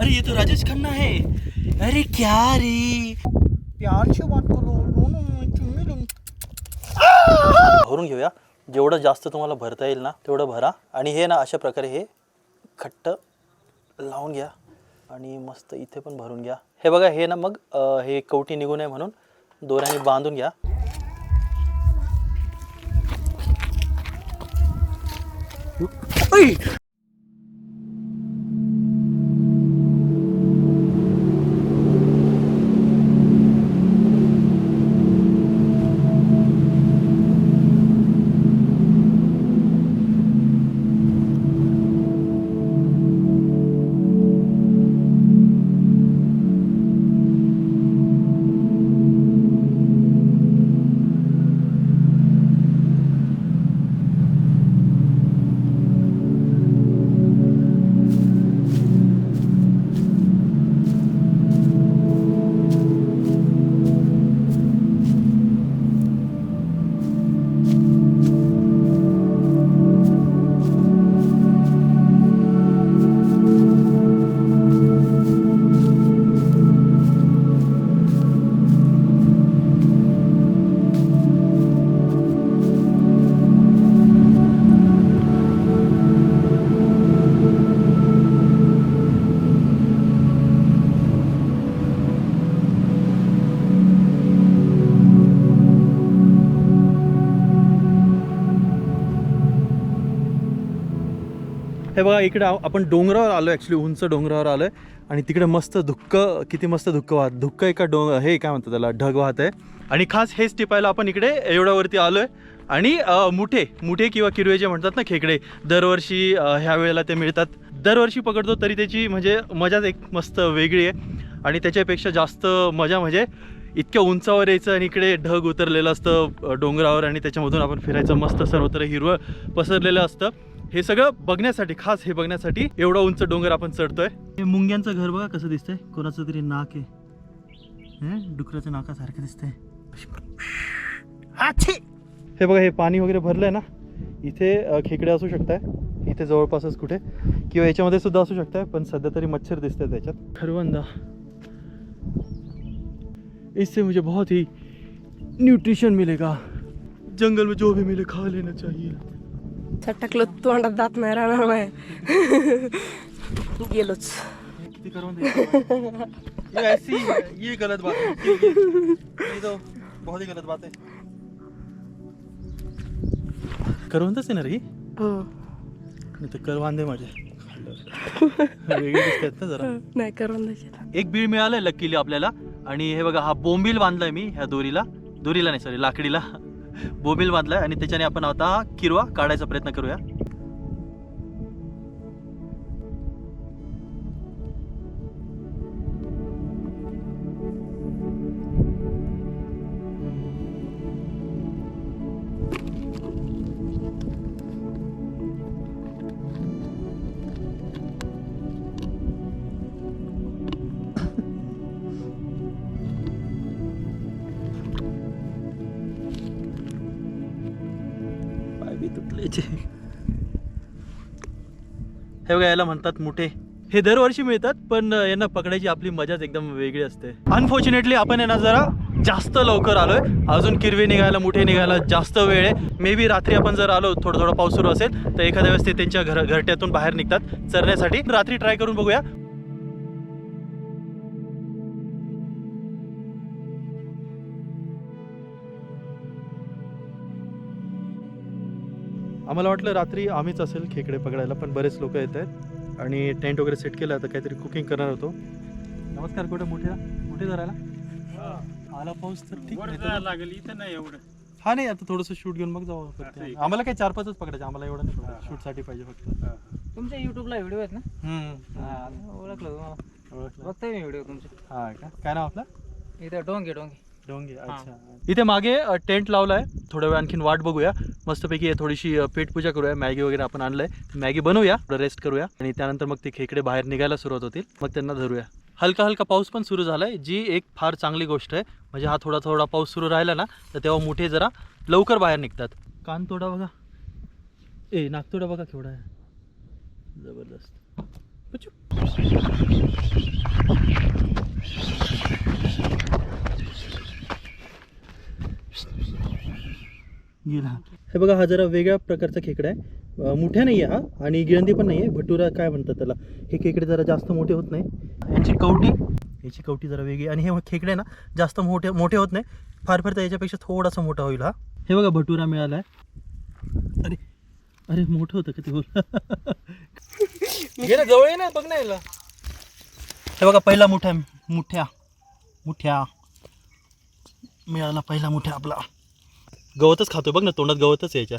अरे ये तो राजेश खन्ना है। अरे क्या रे? प्यार से बात करो भरून घेऊया. जेवढं जास्त तुम्हाला भरता येईल ना तेवढं भरा. आणि हे ना अशा प्रकारे हे खट्ट लावून घ्या. आणि मस्त इथे पण भरून घ्या. हे बघा हे ना मग अं, हे कवटी निघू नये म्हणून दोऱ्याने बांधून घ्या. ऐ! हे बघा इकडे आपण डोंगरावर आलो ॲक्च्युली उंच डोंगरावर आलो आहे आणि तिकडे मस्त धुक्क किती मस्त धुक्क वाहत धुक्क एका डोंग हे काय म्हणतात त्याला ढग वाहत आहे. आणि खास हेच टिपायला आपण इकडे एवढ्यावरती आलो आहे आणि मुठे मुठे किंवा किरवे जे म्हणतात ना खेकडे दरवर्षी ह्या वेळेला ते मिळतात. दरवर्षी पकडतो तरी त्याची म्हणजे मजाच एक मस्त वेगळी आहे. आणि त्याच्यापेक्षा जास्त मजा म्हणजे इतक्या उंचावर यायचं आणि इकडे ढग उतरलेलं असतं डोंगरावर आणि त्याच्यामधून आपण फिरायचं मस्त सर्वत्र हिरवळ पसरलेलं असतं. हे सगळं बघण्यासाठी खास हे बघण्यासाठी एवढा उंच डोंगर आपण चढतोय. हे मुंग्यांचं घर बघा कसं दिसतंय. कोणाचं तरी नाक आहे. हं? डुकराच्या नाकासारखं दिसतंय! हे बघा हे पाणी वगैरे भरलंय ना? इथे खेकडे असू शकताय. इथे जवळपासच कुठे. किंवा याच्यामध्ये सुद्धा असू शकताय पण सध्या तरी मच्छर दिसतंय त्याच्यात खरवंदा. इससे मुझे बहुत ही न्यूट्रिशन मिलेगा. जंगल में जो भी मिले खा लेना चाहिए. टाकलं तोंडात दात नाही राहणार बाय. गेलोच. करवंद? ये ऐसी ये गलत बात है. ये, तो बहुत ही गलत बात है. करवंदच आहे ना रे. ही? हं. नाही तर करवांदे माझे. वेगळे दिसतात ना जरा. नाही करून द्यायचे एक बीळ मिळालंय लकीली आपल्याला. आणि हे बघा हा बोंबील बांधलाय मी ह्या दोरीला. दोरीला नाही सॉरी लाकडीला. बोंबील बांधलाय आणि त्याच्याने आपण आता किरवा काढायचा प्रयत्न करूया. हे बघा याला म्हणतात मुठे. हे दरवर्षी मिळतात पण यांना पकडायची आपली मजाच एकदम वेगळी असते. अनफॉर्च्युनेटली आपण यांना जरा जास्त लवकर आलोय. अजून किरवे निघायला मुठे निघायला जास्त वेळ आहे. मे बी रात्री आपण जर आलो थोडा थोडं पाऊस सुरू असेल तर एखाद्या वेळेस ते त्यांच्या घर घरट्यातून बाहेर निघतात चरण्यासाठी. रात्री ट्राय करून बघूया. आम्हाला वाटलं रात्री आम्हीच असेल खेकडे पकडायला पण बरेच लोक येत आहेत आणि टेंट वगैरे सेट केलं आता काहीतरी कुकिंग करणार होतो. नमस्कार कुठे? मोठे मोठे धरायला आला पाऊस तर ठीक. तर- लागेल इथं नाही एवढं. हा नाही आता थोडंसं शूट घेऊन मग जाऊ. आम्हाला काही चार पाचच पकडायचे आम्हाला एवढं नाही हा, हा. शूटसाठी पाहिजे फक्त. तुमच्या युट्यूबला व्हिडिओ आहेत ना. हा, ओळखलं तुम्हाला. ओळखलं. बघताय मी व्हिडिओ तुमचे. हा का? काय नाव आपलं? इथं डोंगे डोंगे. डोंगे. अच्छा. इथे मागे टेंट लावलाय. थोड्या वेळ आणखीन वाट बघूया. मस्तपैकी थोडीशी पेटपूजा करूया. मॅगी वगैरे आपण आणलंय. मॅगी बनवूया रेस्ट करूया. आणि त्यानंतर मग ते खेकडे बाहेर निघायला सुरुवात होतील. मग त्यांना धरूया. हलका हलका पाऊस पण सुरू झालाय जी एक फार चांगली गोष्ट आहे. म्हणजे हा थोडा थोडा पाऊस सुरू राहिला ना तर तेव्हा मोठे जरा लवकर बाहेर निघतात. कान तोडा बघा. ए नागतोडा बघा केवढा आहे. जबरदस्त. गेला हे बघा हा जरा वेगळ्या प्रकारचा खेकडा आहे. मोठ्या नाही आहे हा आणि गिळंदी पण नाही आहे भटुरा काय म्हणतात त्याला? हे खेकडे जरा जास्त मोठे होत नाही. यांची कवटी याची कवटी जरा वेगळी. आणि हे खेकडे ना जास्त मोठे मोठे होत नाही. फार फार तर याच्यापेक्षा थोडासा मोठा होईल हा. हे बघा भटुरा मिळाला आहे अरे अरे मोठं होतं का ते बोल? जवळ ना बघ ना याला. हे बघा पहिला मोठ्या मुठ्या मुठ्या. मिळाला पहिला मोठ्या आपला. गवतच खातोय बघ ना तोंडात गवतच यायच्या याच्या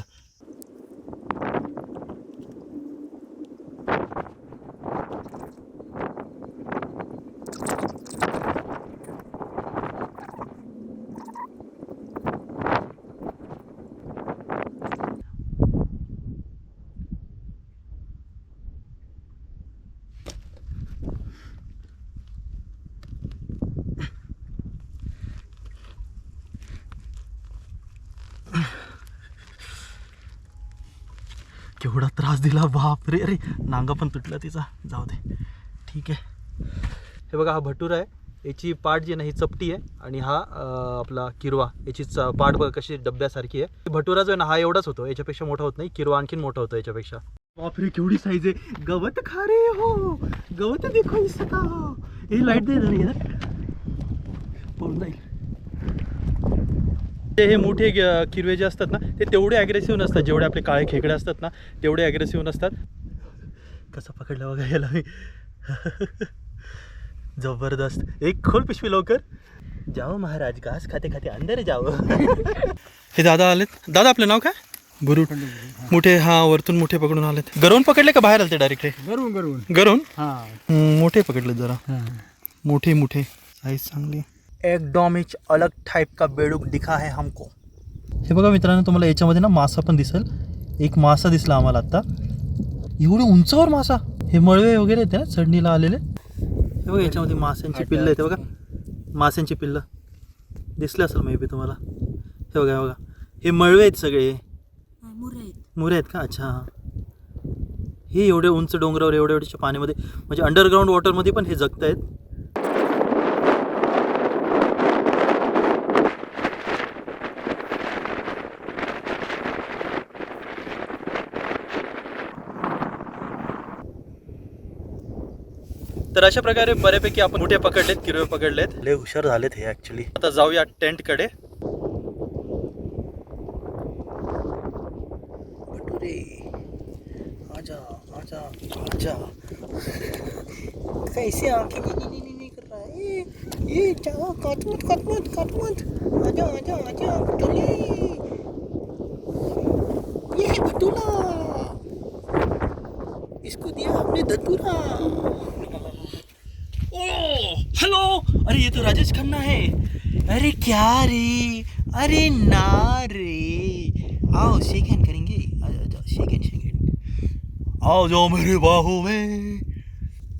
केवढा त्रास दिला बाप रे अरे नांगा पण तुटला तिचा. जाऊ दे. ठीक आहे. हे बघा हा भटूर आहे. याची पाठ जी ना ही चपटी आहे. आणि हा आपला किरवा. याची च- पाठ कशी डब्यासारखी आहे. भटुरा जो आहे ना हा एवढाच होतो. याच्यापेक्षा मोठा होत नाही. किरवा आणखीन मोठा होतो याच्यापेक्षा. बापरे केवढी साईज आहे. गवत खा रे हो. गवत देखो इसका हे लाइट दे जरा जाईल. ते हे मोठे किरवे जे असतात ना ते तेवढे ॲग्रेसिव्ह नसतात. जेवढे आपले काळे खेकडे असतात ना तेवढे ॲग्रेसिव्ह नसतात. कसं पकडलं बघा याला मी. जबरदस्त. एक खोल पिशवी लवकर. जाओ महाराज घास खाते खाते अंदर जाओ हे दादा आलेत. दादा आपलं नाव काय? बुरुट मोठे हा वरतून मोठे पकडून आलेत. गरवून पकडले का बाहेर आलते डायरेक्ट हे? गरवून हा. हम्म, मोठे पकडले जरा. मोठे मोठे. साईज चांगली. एकदम एक अलग टाइप का बेडूक दिखा है हमको। हे बघा मित्रांनो तुम्हाला याच्यामध्ये ना मासा पण दिसेल. एक मासा दिसला आम्हाला आत्ता एवढे उंचावर मासा? हे मळवे वगैरे येते ना चढणीला आलेले. हे बघा याच्यामध्ये माशांची पिल्लं आहेत हे बघा. माशांची पिल्लं. दिसले असेल मे बी तुम्हाला. हे बघा हे बघा. हे मळवे आहेत सगळे. मुरे आहेत. का? अच्छा हे. एवढे उंच डोंगरावर एवढ्या एवढ्याच्या पाण्यामध्ये म्हणजे अंडरग्राऊंड वॉटरमध्ये पण हे जगत आहेत तर अशा प्रकारे बऱ्यापैकी आपण मोठे पकडलेत किरवे पकडलेत. लय हुशार झालेत हे ऍक्च्युली आता जाऊया टेंट कडे. कैसे आँखें? कर रहा है। ये काट मत काट मत काट मत आजा आजा आजा ये इसको दिया हमने धतूरा ओ हेलो अरे, ये तो राजेश खन्ना है। अरे, क्या रे? अरे, ना रे। आओ शेक हैंड करेंगे। शेक हैंड शेक हैंड आओ जाओ मेरे बाहों में।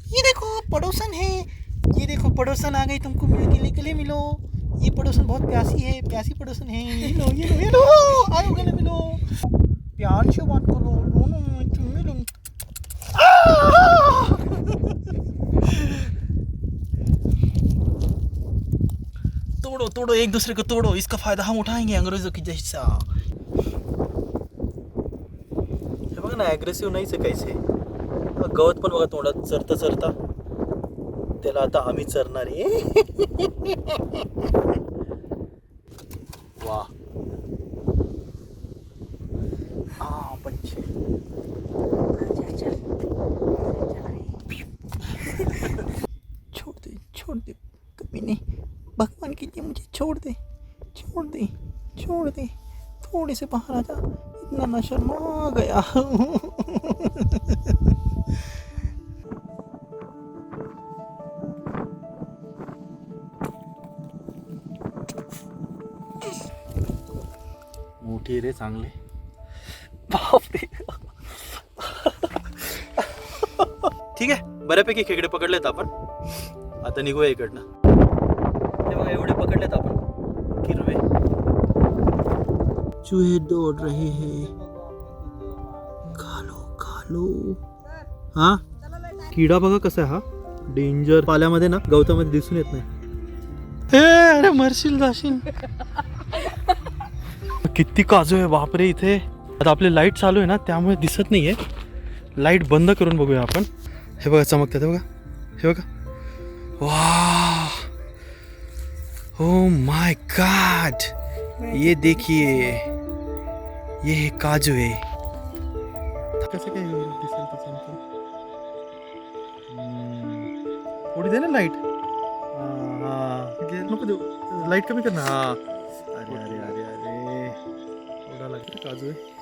ये देखो, पड़ोसन है। ये देखो, पड़ोसन आ गई तुमको मिल गले गले मिलो। ये पड़ोसन बहुत प्यासी है। प्यासी पड़ोसन है। ये लो ये लो ये लो। आओ, गले मिलो। प्यार से बात करो। तोड़ो एक दूसरे को तोड़ो इसका फायदा हम उठाएंगे अंग्रेजों की जैसा। हे बघा ना ॲग्रेसिव्ह नाहीच आहे काहीच आहे गवत पण बघा तोंडात चरता चरता. त्याला आता आम्ही चरणार आहे वा हा पंछी छोड़ दे छोड़ दे कभी नहीं भगवान के लिए मुझे छोड़ दे छोड़ दे छोड़ दे थोड़े से बाहर आ जा इतना ना शर्मा गया। मोठी रे चांगले। बापरे। ठीक आहे बऱ्यापैकी खेकडे पकडलेत आपण. आता निघूया इकडनं. चूहे दौड़ रहे हैं। खा लो खा लो हाँ? किडा बघा कसा हा डेंजर पाल्यामध्ये ना गवतामध्ये दिसून येत नाही. ए अरे मरशील जाशील. किती काजू आहे बापरे इथे. आता आपली लाईट चालू आहे ना त्यामुळे दिसत नाहीये. लाईट बंद करून बघूया आपण. हे बघा चमकतात हे बघा. हे बघा. वा ओ माय गॉड ये देखिए. ये हे काजू आहे कसं काय दिसेल ते थोडी दे ना लाइट नको देऊ. लाइट कमी कर ना. हा. अरे अरे अरे अरे. एवढा लागतो काजू आहे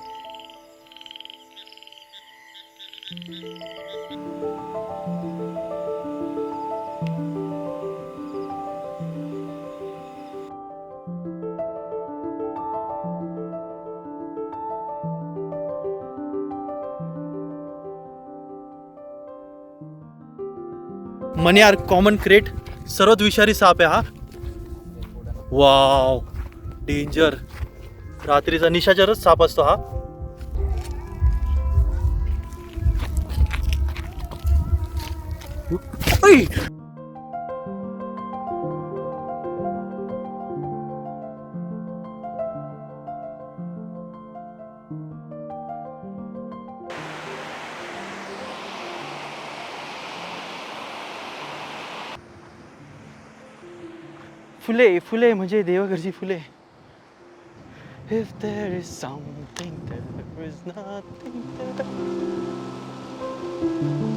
मनी आर कॉमन क्रेट सर्वात विषारी साप आहे हा. वाव डेंजर रात्रीचा निशाचरच साप असतो हा. फुले म्हणजे देवघरची फुले. If there is something there is nothing there Thank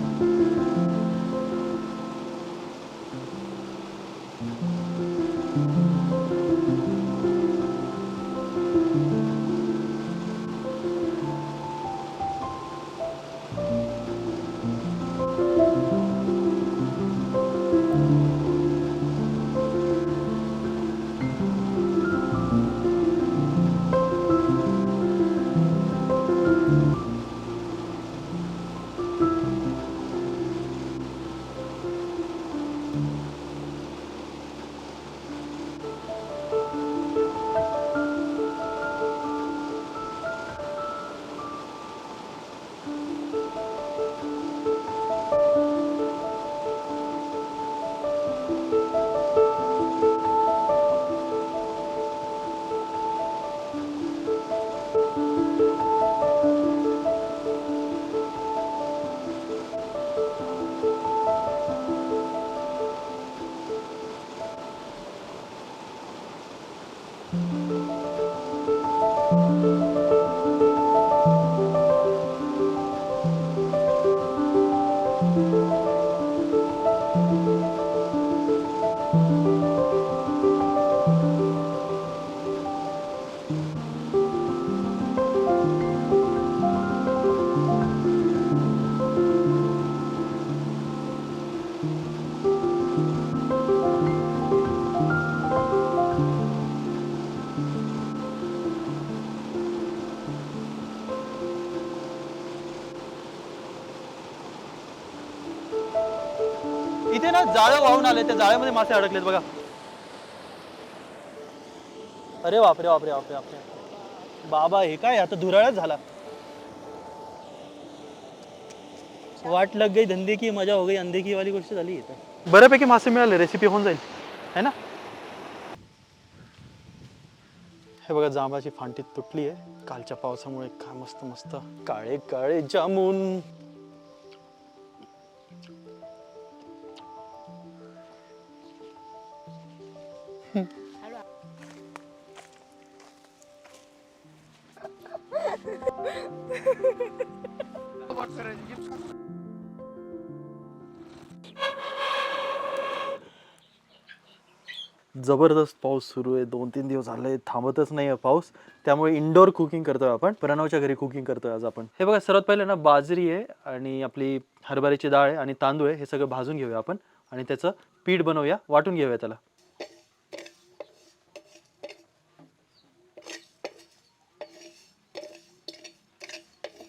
इथे ना जाळं वाहून आले त्या जाळ्यामध्ये मासे अडकलेत बघा. अरे बापरे बापरे बापरे बापरे. बाबा हे काय? आता धुराळाच झाला. वाट लग गई धंदे की मजा हो गई अंधे की वाली गोष्ट झाली इथं. बऱ्यापैकी मासे मिळाले रेसिपी होऊन जाईल. है ना? हे बघा जांबाची फांटी तुटली आहे कालच्या पावसामुळे काय मस्त मस्त काळे काळे जामून. जबरदस्त पाऊस सुरू आहे. दोन तीन दिवस झाले थांबतच नाही आहे पाऊस. त्यामुळे इंडोर कुकिंग करतोय आपण. प्रणवच्या घरी कुकिंग करतोय आज आपण. हे बघा सर्वात पहिले ना बाजरी आहे आणि आपली हरभऱ्याची डाळ आहे आणि तांदूळ आहे. हे सगळं भाजून घेऊया आपण आणि त्याचं पीठ बनवूया. वाटून घेऊया त्याला.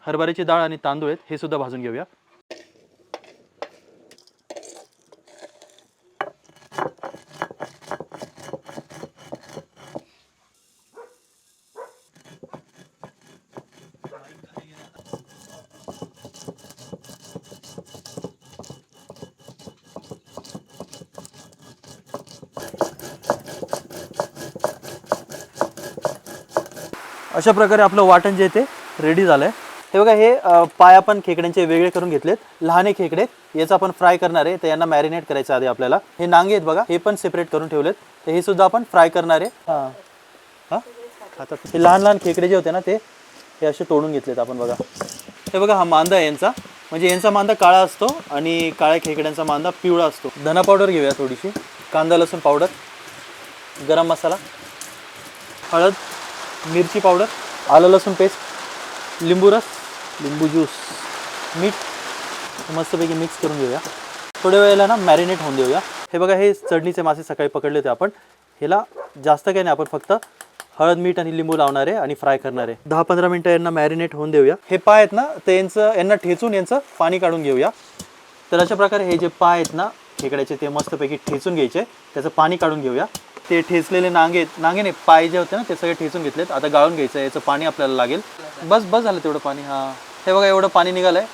हरभऱ्याची डाळ आणि तांदूळ आहेत हे सुद्धा भाजून घेऊया. अशा प्रकारे आपलं वाटण जे आहे ते रेडी झालं आहे हे बघा हे पाय आपण खेकड्यांचे वेगळे करून घेतलेत. लहान खेकडे. याचं आपण फ्राय करणार आहे. तर यांना मॅरिनेट करायचं आधी आपल्याला. हे नांगे आहेत बघा हे पण सेपरेट करून ठेवलेत. तर हे सुद्धा आपण फ्राय करणार आहे. हां. हां? खातात. हे लहान लहान खेकडे जे होते ना ते हे असे तोडून घेतलेत आपण बघा. हे बघा हा मांदा आहे यांचा. म्हणजे यांचा मांदा काळा असतो आणि काळ्या खेकड्यांचा मांदा पिवळा असतो. धना पावडर घेऊया थोडीशी. कांदा लसूण पावडर गरम मसाला. हळद मिरची पावडर आलं लसूण पेस्ट लिंबू रस. लिंबू ज्यूस मीठ मस्तपैकी मिक्स करून घेऊया. थोड्या वेळेला ना मॅरिनेट होऊन देऊया. हे बघा हे चढणीचे मासे सकाळी पकडले होते आपण. ह्याला जास्त काही नाही आपण फक्त हळद मीठ आणि लिंबू लावणार आहे आणि फ्राय करणार. आहे दहा पंधरा मिनटं यांना मॅरिनेट होऊन देऊया. हे पाय आहेत ना ते यांचं यांना ठेचून यांचं पाणी काढून घेऊया. तर अशा प्रकारे हे जे पाय आहेत ना खेकड्याचे ते मस्तपैकी ठेचून घ्यायचे. त्याचं पाणी काढून घेऊया. ते ठेचलेले नांगे नांगे नाही पाय जे होते ना ते सगळे ठेचून घेतलेत. आता गाळून घ्यायचं याचं पाणी आपल्याला लागेल. बस बस झालं तेवढं पाणी. हां. हे बघा एवढं पाणी निघालंय.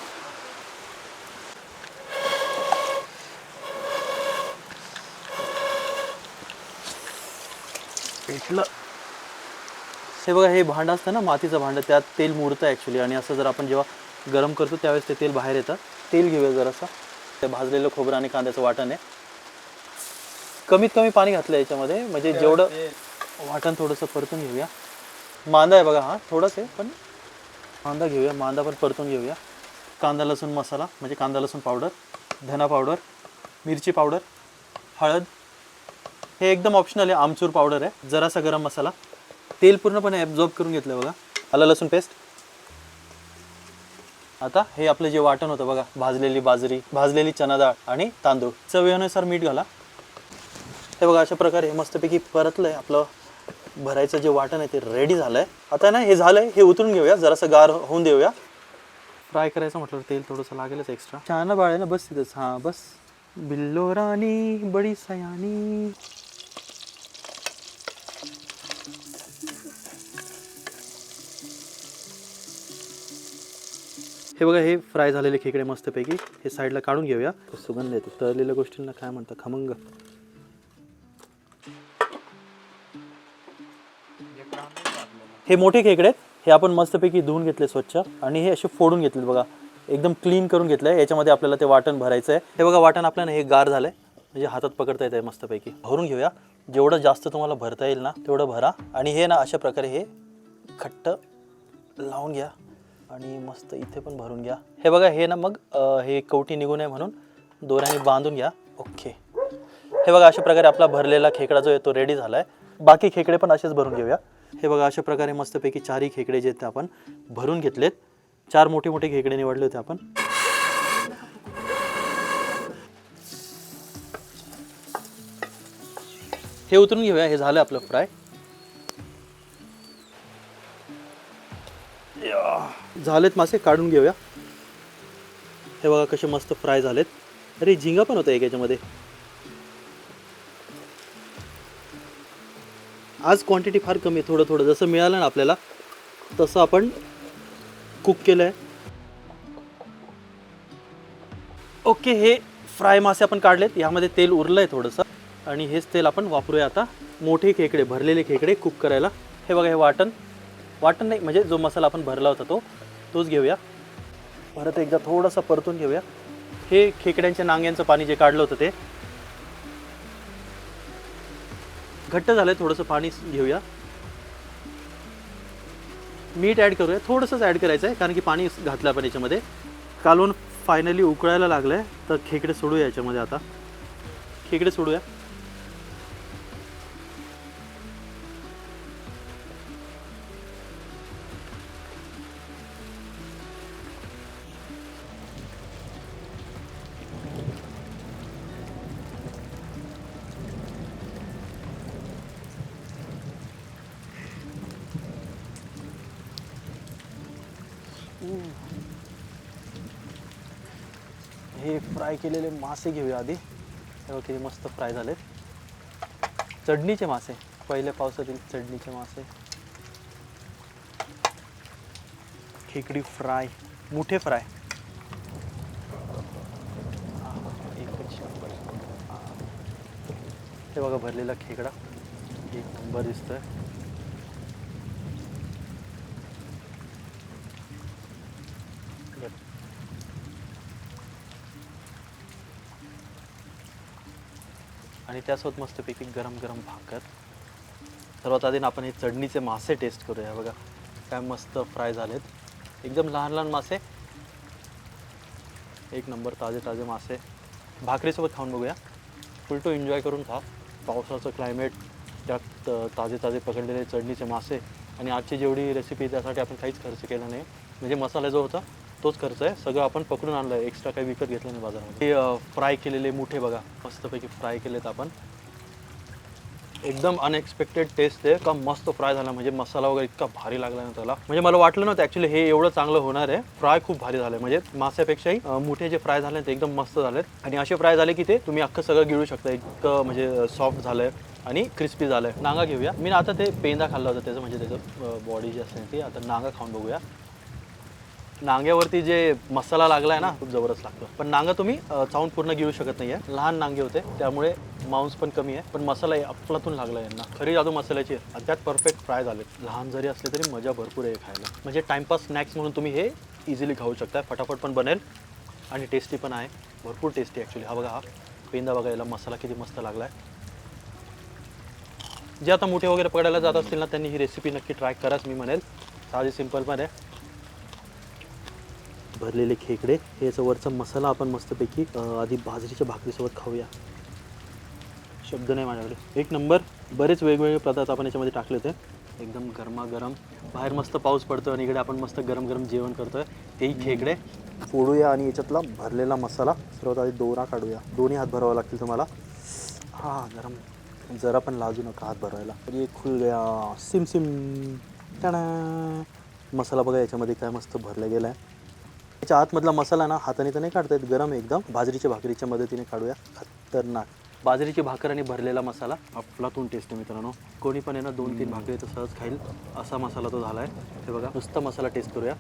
हे बघा हे भांडं असतं ना मातीचं भांडं त्यात तेल मुरतं ॲक्च्युली आणि असं जर आपण जेव्हा गरम करतो त्यावेळेस ते तेल बाहेर येतं. तेल घेऊया जरासं. ते भाजलेलं खोबरं आणि कांद्याचं वाटण आहे. कमीत कमी पाणी घातलं याच्यामध्ये. म्हणजे जेवढं वाटण थोडंसं परतून घेऊया. मांदा आहे बघा हा. थोडंच आहे पण कांदा घेऊया मांदा पण परतून घेऊया. कांदा लसूण मसाला म्हणजे कांदा लसूण पावडर धना पावडर मिरची पावडर हळद. हे एकदम ऑप्शनल आहे आमचूर पावडर आहे. जरासा गरम मसाला. तेल पूर्णपणे ॲब्झॉर्ब करून घेतलं बघा. आलं लसूण पेस्ट आता हे आपलं जे वाटण होतं बघा भाजलेली बाजरी भाजलेली चना डाळ आणि तांदूळ. चवीनुसार मीठ घाला. हे बघा अशा प्रकारे मस्तपैकी परतलं आहे आपलं भरायचं जे वाटण आहे ते रेडी झालं आहे आता ना हे झालं आहे हे उतरून घेऊया जरासं गार होऊन देऊया. फ्राय करायचं म्हटलं तेल थोडंसं लागेलच एक्स्ट्रा छान बाळ आहे ना बस तिथंच. हां बस. बिल्लो राणी बडी सयानी. हे बघा हे फ्राय झालेले खेकडे मस्तपैकी हे साईडला काढून घेऊया. सुगंध येतो. तळलेल्या गोष्टींना काय म्हणतात खमंग. हे मोठे खेकडे आहेत. हे आपण मस्तपैकी धुवून घेतले स्वच्छ आणि हे असे फोडून घेतले बघा. एकदम क्लीन करून घेतलं आहे याच्यामध्ये आपल्याला ते वाटण भरायचं आहे हे बघा वाटण आपल्याला हे गार झालं आहे म्हणजे हातात पकडता येत आहे मस्तपैकी. भरून घेऊया. जेवढं जास्त तुम्हाला भरता येईल ना तेवढं भरा. आणि हे ना अशा प्रकारे हे खट्ट लावून घ्या. आणि मस्त इथे पण भरून घ्या. हे बघा हे ना मग हे कवटी निघू नये म्हणून दोऱ्याने बांधून घ्या. ओके. हे बघा अशा प्रकारे आपला भरलेला खेकडा जो आहे तो रेडी झाला आहे बाकी खेकडे पण असेच भरून घेऊया. हे बघा अशा प्रकारे मस्तपैकी चारही खेकडे जे आहेत ते आपण भरून घेतलेत. चार मोठे मोठे खेकडे निवडले होते आपण. हे उतरून घेऊया हे झालं आपलं फ्राय. झालेत मासे काढून घेऊया. हे बघा कसे मस्त फ्राय झालेत. अरे झिंगा पण होता एक याच्यामध्ये. आज क्वांटिटी फार कमी आहे थोडं थोडं जसं मिळालं ना आपल्याला तसं आपण कुक केलं आहे ओके हे फ्राय मासे आपण काढलेत. यामध्ये तेल उरलं आहे थोडंसं. आणि हेच तेल आपण वापरूया आता. मोठे खेकडे भरलेले खेकडे कुक करायला. हे बघा हे वाटण. वाटण नाही म्हणजे जो मसाला आपण भरला होता तो तोच घेऊया. परत एकदा थोडंसं परतून घेऊया. हे खेकड्यांच्या नांग्यांचं पाणी जे काढलं होतं ते घट्ट झालं आहे थोडंसं पाणी घेऊया. मीठ ॲड करूया. थोडंसंच ॲड करायचं आहे कारण की पाणी घातलं आपण याच्यामध्ये. कालवून फायनली उकळायला लागलं आहे तर खेकडे सोडूया याच्यामध्ये आता. खेकडे सोडूया. केलेले मासे घेऊया आधी. तेव्हा किती मस्त फ्राय झालेत. चढणीचे मासे. पहिल्या पावसातील चढणीचे मासे. खेकडी फ्राय. मोठे फ्राय. हे बघा भरलेला खेकडा. एक नंबर दिसतोय. आणि त्यासोबत मस्तपैकी गरम गरम भाकर. सर्वात आधी आपण हे चढणीचे मासे टेस्ट करूया. बघा काय मस्त फ्राय झालेत. एकदम लहान लहान मासे. एक नंबर ताजे ताजे मासे. भाकरीसोबत खाऊन बघूया. फुल टू एन्जॉय करून खा. पावसाचं क्लायमेट त्यात ताजे ताजे पकडलेले चढणीचे मासे आणि आजची जेवढी रेसिपी त्यासाठी आपण काहीच खर्च केला नाही. म्हणजे मसाला जो होता तोच खर्च आहे. सगळं आपण पकडून आणलं आहे एक्स्ट्रा काही विकत घेतलं नाही बाजारामध्ये. हे फ्राय केलेले मुठे बघा. मस्तपैकी फ्राय केलेत आपण. एकदम अनएक्सपेक्टेड टेस्ट आहे. का मस्त फ्राय झाला. म्हणजे मसाला वगैरे इतका भारी लागला ना त्याला. म्हणजे मला वाटलं नव्हतं ॲक्च्युली हे एवढं चांगलं होणार आहे. फ्राय खूप भारी झालं म्हणजे मास्यापेक्षाही मोठे जे फ्राय झाले ते एकदम मस्त झालेत. आणि असे फ्राय झाले की ते तुम्ही अख्खं सगळं गिळू शकता. इतकं म्हणजे सॉफ्ट झालंय आणि क्रिस्पी झालंय. नांगा घेऊया. मी आता ते पेंदा खाल्ला होता त्याचं. म्हणजे त्याचं बॉडी जी असते ती. आता नांगा खाऊन बघूया. नांग्यावरती जे मसाला लागलाय ना खूप जबरदस्त लागतो. पण नांगा तुम्ही चावून पूर्ण घेऊ शकत नाहीये. लहान नांगे होते त्यामुळे मांस पण कमी आहे. पण मसाला आपलातून अफलातून लागला यांना. खरी जादू मसाल्याची अद्याप आणि त्यात परफेक्ट फ्राय झाले. लहान जरी असले तरी मजा भरपूर आहे खायला. म्हणजे टाइमपास स्नॅक्स म्हणून तुम्ही हे इझिली खाऊ शकता. फटाफट पण बनेल आणि टेस्टी पण आहे. भरपूर टेस्टी ॲक्च्युली हा बघा हा पेंदा बघा याला मसाला किती मस्त लागला आहे जे आता मोठे वगैरे पकडायला जात असतील ना त्यांनी ही रेसिपी नक्की ट्राय कराच मी म्हणेल. साधी सिंपल पण आहे. भरलेले खेकडे. हे याचा वरचा मसाला आपण मस्तपैकी आधी बाजरीच्या भाकरीसोबत खाऊया. शब्द नाही माझ्याकडे. एक नंबर. बरेच वेगवेगळे पदार्थ आपण याच्यामध्ये टाकले होते एकदम गरमागरम. बाहेर मस्त पाऊस पडतो आणि इकडे आपण मस्त गरम गरम जेवण करतोय. तेही खेकडे. फोडूया आणि याच्यातला भरलेला मसाला. सर्वात आधी दोरा काढूया. दोन्ही हात भरावे लागतील तुम्हाला. हा गरम. जरा पण लाजू नका हात भरवायला. तर खुल गया. सिम सिम मसाला बघा याच्यामध्ये काय मस्त भरला गेला आहे त्याच्या आतमधला मसाला ना हाताने तर नाही काढता येत गरम आहे एकदम. बाजरीच्या भाकरीच्या मदतीने काढूया. खतरनाक. बाजरीची भाकर आणि भरलेला मसाला. अफलातून टेस्ट आहे मित्रांनो. कोणी पण आहे ना दोन तीन भाकरी तर सहज खाईल. असा मसाला तो झाला आहे हे बघा नुसता मसाला टेस्ट करूया.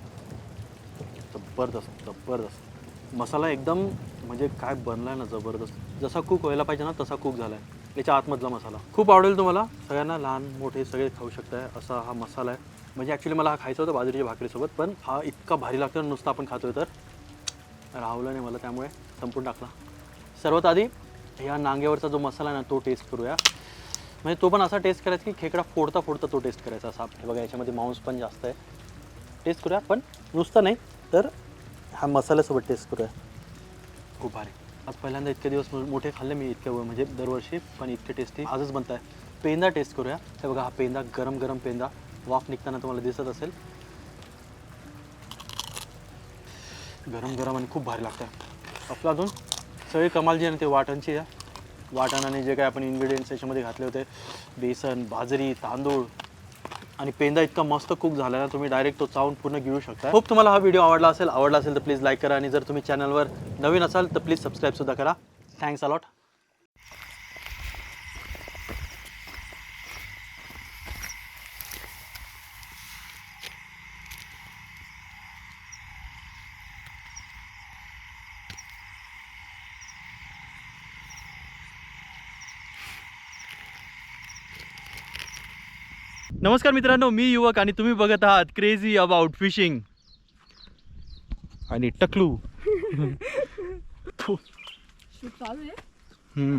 जबरदस्त जबरदस्त. मसाला एकदम म्हणजे काय बनलाय ना जबरदस्त. जसा कुक व्हायला पाहिजे ना तसा कुक झालाय. याच्या आतमधला मसाला. खूप आवडेल तुम्हाला. सगळ्यांना लहान मोठे सगळे खाऊ शकताय. असा हा मसाला आहे. म्हणजे ॲक्च्युली मला हा खायचं होतं बाजरीच्या भाकरीसोबत पण हा इतका भारी लागतो नुसता आपण खातोय तर. राहवलं नाही मला त्यामुळे संपून टाकला. सर्वात आधी ह्या नांग्यावरचा जो मसाला आहे ना तो टेस्ट करूया. म्हणजे तो पण असा टेस्ट करायचा की खेकडा फोडता फोडता तो टेस्ट करायचा असा. हे बघा याच्यामध्ये मांस पण जास्त आहे. टेस्ट करूया पण नुसतं नाही तर हा मसाल्यासोबत टेस्ट करूया. खूप भारी. आज पहिल्यांदा इतके दिवस मोठे खाल्ले मी इतके म्हणजे दरवर्षी पण इतके टेस्टी आजच बनत आहे पेंदा टेस्ट करूया. हे बघा हा पेंदा गरम गरम पेंदा. वाफ निघताना तुम्हाला दिसत असेल. गरम गरम आणि खूप भारी लागतं आपलं अजून सगळी कमाल जी आहे ना ते वाटणची आहे. वाटण आणि जे काय आपण इन्ग्रेडियंट्स याच्यामध्ये घातले होते बेसन बाजरी तांदूळ आणि पेंदा इतका मस्त कुक झाला ना तुम्ही डायरेक्ट तो चावून पूर्ण गिळू शकता. खूप तुम्हाला हा व्हिडिओ आवडला असेल आवडला असेल तर प्लीज लाईक करा आणि जर तुम्ही चॅनलवर नवीन असाल तर प्लीज सबस्क्राईबसुद्धा करा. थँक्स अलॉट नमस्कार मित्रांनो मी युवक आणि तुम्ही बघत आहात क्रेझी अबाउट फिशिंग आणि टकलू. हम्म.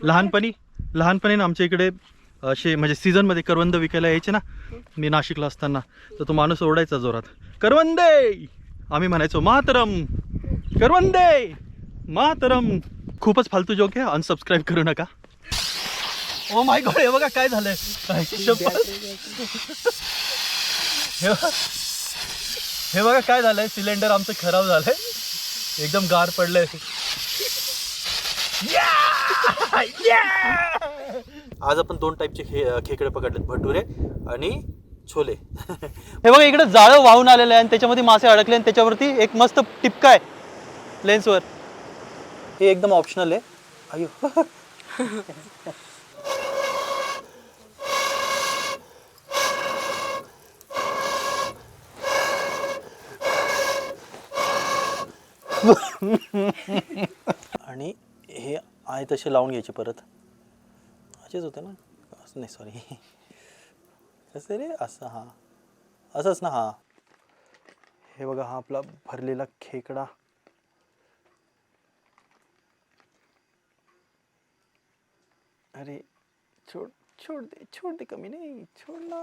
लहानपणी लहानपणी ना आमच्या इकडे असे म्हणजे सीझनमध्ये करवंद विकायला यायचे ना. मी नाशिकला असताना. तर तो माणूस ओरडायचा जोरात करवंदे! आम्ही म्हणायचो मातरम! करवंदे! मातरम! खूपच फालतू जोक आहे अनसबस्क्राईब करू नका. ओ माय गॉड हे बघा काय झालंय. काय शपथ. हे बघा- हे बघा काय झालंय. सिलेंडर आमचं खराब झालंय. एकदम गार पडलंय. आज आपण दोन टाईपचे खे खेकडे पकडलेत. भटुरे आणि छोले. हे बघा इकडे जाळं वाहून आलेलं आहे आणि त्याच्यामध्ये मासे अडकले आणि त्याच्यावरती एक मस्त टिपका आहे. लेन्सवर हे एकदम ऑप्शनल आहे. अयो आणि हे आहे तसे लावून घ्यायचे परत. असेच होते ना? असं नाही सॉरी कसं रे असं हां. असंच ना हां. हे बघा हा आपला भरलेला खेकडा. अरे छोड छोड दे छोड दे कमी नाही छोड ना.